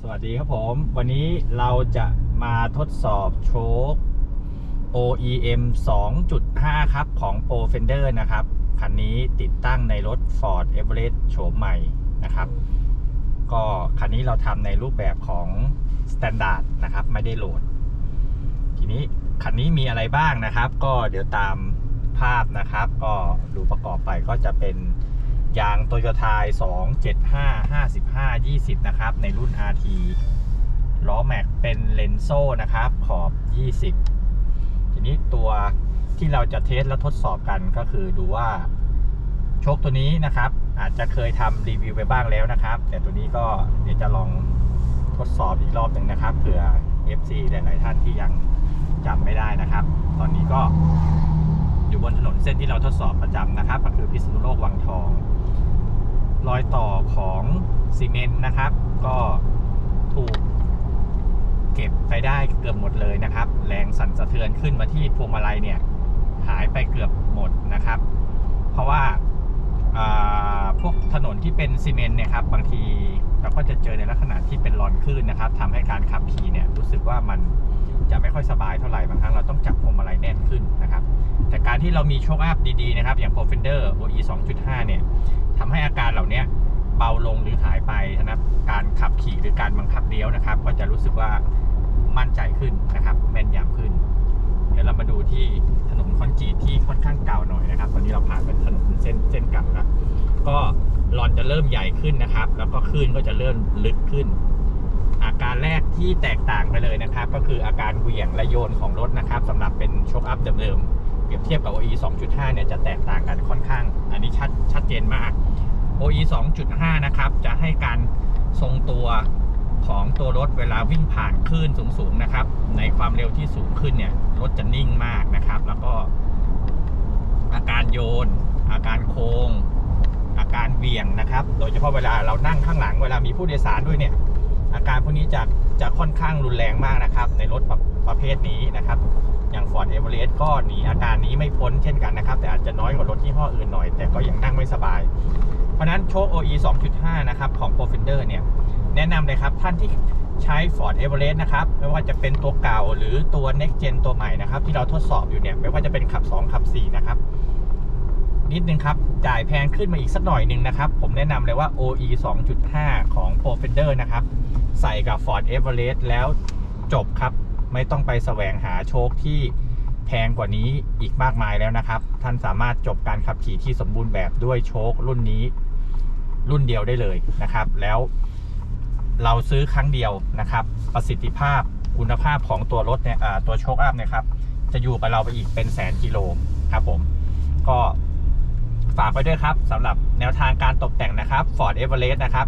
สวัสดีครับผม วันนี้เราจะมาทดสอบโชค OEM 2.5 ครับ ของ Pro Fender นะครับ คันนี้ติดตั้งในรถ Ford Everest โฉมใหม่นะครับ ก็คันนี้เราทำในรูปแบบของ Standard นะครับ ไม่ได้โหลด ทีนี้คันนี้มีอะไรบ้างนะครับ ก็เดี๋ยวตามภาพนะครับ ก็ดูประกอบไปก็จะเป็นยางโตโยต้า275 55 20 นะครับ ในรุ่น RT ล้อแม็กเป็นเลนโซนะครับ ขอบ 20 ทีนี้ตัวที่เราจะเทสและทดสอบกันก็คือดูว่าโชคตัวนี้นะครับ อาจจะเคยทำรีวิวไปบ้างแล้วนะครับ แต่ตัวนี้ก็เดี๋ยวจะลองทดสอบอีกรอบหนึ่งนะครับเผื่อ FC หลายๆท่านที่ยังจำไม่ได้นะครับ ตอนนี้ก็อยู่บนถนนเส้นที่เราทดสอบประจำนะครับ ก็คือพิษณุโลกวังทอง รอยต่อของซีเมนต์นะครับ ก็ถูกเก็บไปได้เกือบหมดเลยนะครับ แรงสั่นสะเทือนขึ้นมาที่พวงมาลัยเนี่ย หายไปเกือบหมดนะครับ เพราะว่าอ่า พวกถนนที่เป็นซีเมนต์เนี่ยครับบางทีเราก็จะเจอในลักษณะที่เป็นรอนคลื่นนะครับทำให้การขับขี่เนี่ยรู้สึกว่ามันจะไม่ค่อยสบายเท่าไหร่บางครั้งเราต้องจับพวงมาลัยแน่นขึ้นนะครับแต่การที่เรามีโชคอัพดีๆนะครับอย่าง p r o f e n d e r OE 2.5 เนี่ยทำให้อาการเหล่านี้เบาลงหรือหายไปนะครับการขับขี่หรือการบังคับเลี้ยวนะครับ ก็จะรู้สึกว่ามั่นใจขึ้นนะครับแม่นยำขึ้น เดี๋ยวเรามาดูที่ถ นนคอนกรีที่ค่อนข้างเก่าหน่อยนะครับ ตอนนี้เราผ่านเป็นถนนเส้นเส้นเก่าแล้วก็ลอนจะเริ่มใหญ่ขึ้นนะครับ แล้วก็คลื่นก็จะเริ่มลึกขึ้น อาการแรกที่แตกต่างไปเลยนะครับ ก็คืออาการเหวี่ยงและโยนของรถนะครับสำหรับเป็นโชคอัพเดิมๆเปรียบเทียบกับ OE 2.5 เนี่ยจะแตกต่างกันค่อนข้าง อันนี้ชัดชัดเจนมาก OE 2.5 นะครับ จะให้การทรงตัวของตัวรถเวลาวิ่งผ่านคลื่นสูงๆนะครับ ในความเร็วที่สูงขึ้นเนี่ย รถจะนิ่งมากนะครับ แล้วก็ อาการโยน อาการโค้งอาการเวี่ยงนะครับ โดยเฉพาะเวลาเรานั่งข้างหลังเวลามีผู้โดยสารด้วยเนี่ย อาการพวกนี้จะจะค่อนข้างรุนแรงมากนะครับ ในรถประประเภทนี้นะครับ อย่าง Ford Everest ก็หนีอาการนี้ไม่พ้นเช่นกันนะครับ แต่อาจจะน้อยกว่ารถที่ห้ออื่นหน่อย แต่ก็ยังนั่งไม่สบาย เพราะฉะนั้นโชค OE 2.5 นะครับของ p r o f e n d e r เนี่ยแนะนำเลยครับท่านที่ ใช้ Ford Everest นะครับ ไม่ว่าจะเป็นตัวเก่าหรือตัว Next Gen ตัวใหม่นะครับ ที่เราทดสอบอยู่เนี่ย ไม่ว่าจะเป็นขับ 2 ขับ 4 นะครับ นิดนึงครับ จ่ายแพงขึ้นมาอีกสักหน่อยนึงนะครับ ผมแนะนำเลยว่า OE 2.5 ของ p r o f e n d e r นะครับ ใส่กับ Ford Everest แล้วจบครับ ไม่ต้องไปแสวงหาโชคที่แพงกว่านี้อีกมากมายแล้วนะครับ ท่านสามารถจบการขับขี่ที่สมบูรณ์แบบด้วยโชครุ่นนี้ รุ่นเดียวได้เลยนะครับ แล้ว เราซื้อครั้งเดียวนะครับ ประสิทธิภาพคุณภาพของตัวรถเนี่ยตัวโชคอัพเนี่ยครับ จะอยู่กับเราไปอีกเป็นแสนกิโลครับผม ก็ฝากไว้ด้วยครับสำหรับแนวทางการตกแต่งนะครับ Ford Everest นะครับ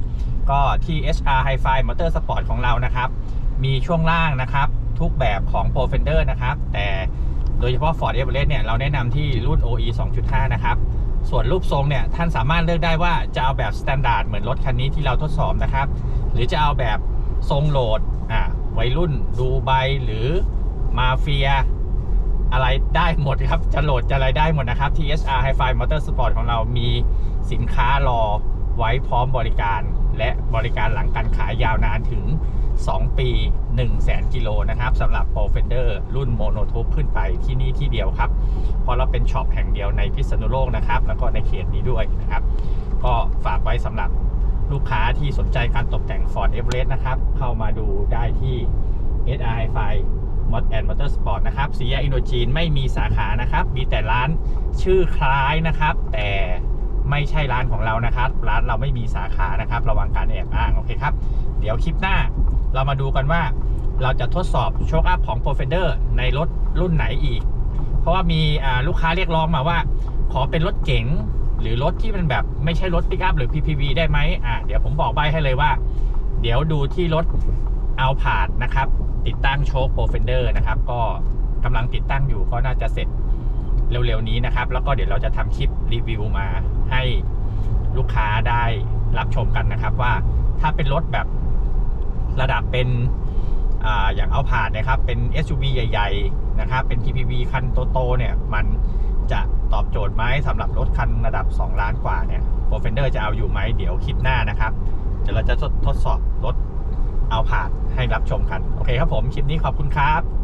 ก็ที่ HR Hi-Fi Motorsport ของเรานะครับ มีช่วงล่างนะครับ ทุกแบบของ Pro Fender นะครับ แต่โดยเฉพาะ Ford Everest เนี่ยเราแนะนำที่รุ่น OE 2.5 นะครับ ส่วนรูปทรงเนี่ยท่านสามารถเลือกได้ว่าจะเอาแบบ Standard เหมือนรถคันนี้ที่เราทดสอบนะครับ รือจะเอาแบบทรงโหลดอ่าวัยรุ่นดูไบหรือมาเฟีย อะไรได้หมดครับ จะโหลดจะอะไรได้หมดนะครับที่ SR Hi-Fi Motorsport ของเรามีสินค้ารอไว้พร้อมบริการ และบริการหลังการขายยาวนานถึง 2 ปี 1 0 0 0 0แกิโลนะครับสำหรับ Pro Fender รุ่นโมโนทู e ขึ้นไปที่นี่ที่เดียวครับ เพราะเราเป็นช็อปแห่งเดียวในพิษณุโลกนะครับ แล้วก็ในเขตนี้ด้วยนะครับ ก็ฝากไว้สำหรับ ลูกค้าที่สนใจการตกแต่ง Ford Everest นะครับ เข้ามาดูได้ที่ SR Hi-Fi มอ t แอนด์มอเตอร์สปอร์ตนะครับสีแยกอินโดจีนไม่มีสาขานะครับ มีแต่ร้านชื่อคล้ายนะครับ แต่ไม่ใช่ร้านของเรานะครับ ร้านเราไม่มีสาขานะครับ ระวังการแอบอ้างโอเคครับ เดี๋ยวคลิปหน้าเรามาดูกันว่าเราจะทดสอบโชคอัพของ p r o f e n d e r ในรถรุ่นไหนอีก เพราะว่ามีลูกค้าเรียกร้องมาว่า ขอเป็นรถเก๋ง หรือรถที่เป็นแบบไม่ใช่รถปิกอัพหรือ PPV ได้ไหมอ่าเดี๋ยวผมบอกใบให้เลยว่า เดี๋ยวดูที่รถเอาผาดนะครับ ติดตั้งโชคโปรเฟนเดอร์นะครับ ก็กำลังติดตั้งอยู่ก็น่าจะเสร็จเร็วๆนี้นะครับ แล้วก็เดี๋ยวเราจะทำคลิปรีวิวมาให้ลูกค้าได้รับชมกันนะครับ ว่าถ้าเป็นรถแบบระดับเป็นอ่าอย่างเอาผานนะครับ เป็น SUV ใหญ่ ๆ นะครับ เป็น PPV คันโตๆเนี่ยมัน จะตอบโจทย์ไหมสำหรับรถคันระดับ 2 ล้านกว่าเนี่ยโปรเฟนเดอร์จะเอาอยู่ไหมเดี๋ยวคลิปหน้านะครับ เดี๋ยวเราจะทดทดสอบรถเอาผ่านให้รับชมกัน โอเคครับผม คลิปนี้ขอบคุณครับ